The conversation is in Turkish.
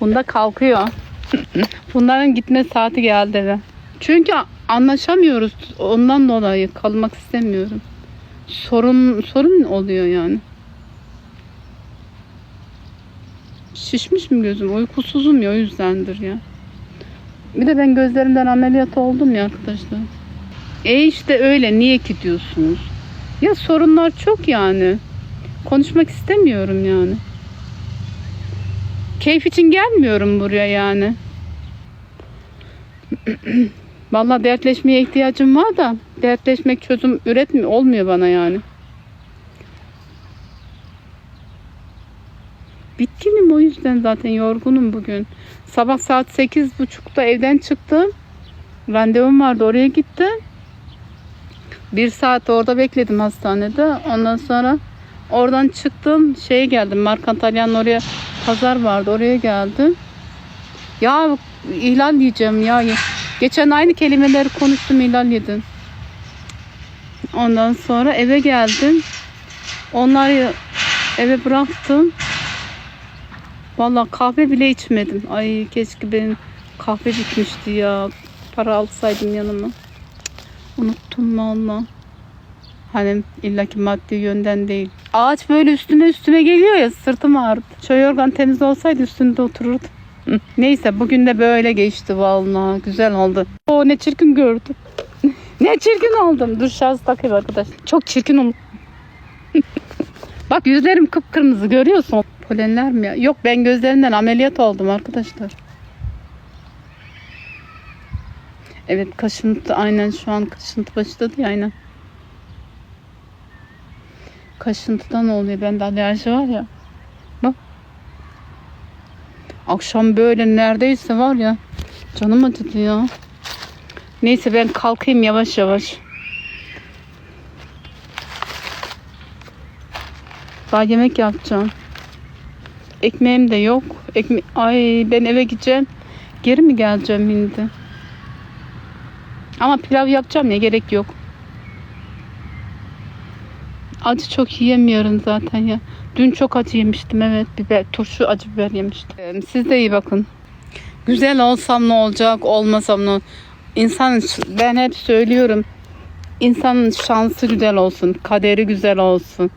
Bunda kalkıyor. Bunların gitme saati geldi. Çünkü anlaşamıyoruz. Ondan dolayı kalmak istemiyorum. Sorun sorun oluyor yani. Şişmiş mi gözüm? Uykusuzum ya o yüzdendir ya. Bir de ben gözlerimden ameliyat oldum ya arkadaşlar. E işte öyle niye ki diyorsunuz? Ya sorunlar çok yani. Konuşmak istemiyorum yani. Keyif için gelmiyorum buraya yani. Vallahi dertleşmeye ihtiyacım var da dertleşmek çözüm üretmiyor olmuyor bana yani. Bitkinim o yüzden zaten yorgunum bugün. Sabah saat sekiz buçukta evden çıktım. Randevum vardı oraya gittim. Bir saat orada bekledim hastanede. Ondan sonra oradan çıktım şeye geldim. Markantalya'nın oraya pazar vardı oraya geldim. Ya ihlal diyeceğim ya. Geçen aynı kelimeleri konuştum ihlal yedim. Ondan sonra eve geldim. Onları eve bıraktım. Vallahi kahve bile içmedim. Ay keşke benim kahve bitmişti ya. Para alsaydım yanıma. Unuttum valla. Hani illaki maddi yönden değil. Ağaç böyle üstüme üstüme geliyor ya sırtım ağrıdı. Çay yorgan temiz olsaydı üstünde otururdum. Neyse bugün de böyle geçti vallahi. Güzel oldu. O ne çirkin gördüm. ne çirkin oldum. Dur şarj takayım arkadaş. Çok çirkin oldum. Bak yüzlerim kıpkırmızı görüyorsun. Polenler mi ya? Yok ben gözlerimden ameliyat oldum arkadaşlar. Evet kaşıntı aynen şu an kaşıntı başladı ya aynen. Kaşıntıdan oluyor. Bende alerji var ya. Bak. Akşam böyle neredeyse var ya. Canım acıdı ya. Neyse ben kalkayım yavaş yavaş. Daha yemek yapacağım. Ekmeğim de yok. Ekme Ay ben eve gideceğim. Geri mi geleceğim şimdi? Ama pilav yapacağım ya gerek yok. Acı çok yiyemiyorum zaten ya. Dün çok acı yemiştim evet. Biber, turşu acı biber yemiştim. Siz de iyi bakın. Güzel olsam ne olacak, olmasam ne ol- İnsan, ben hep söylüyorum. İnsanın şansı güzel olsun, kaderi güzel olsun.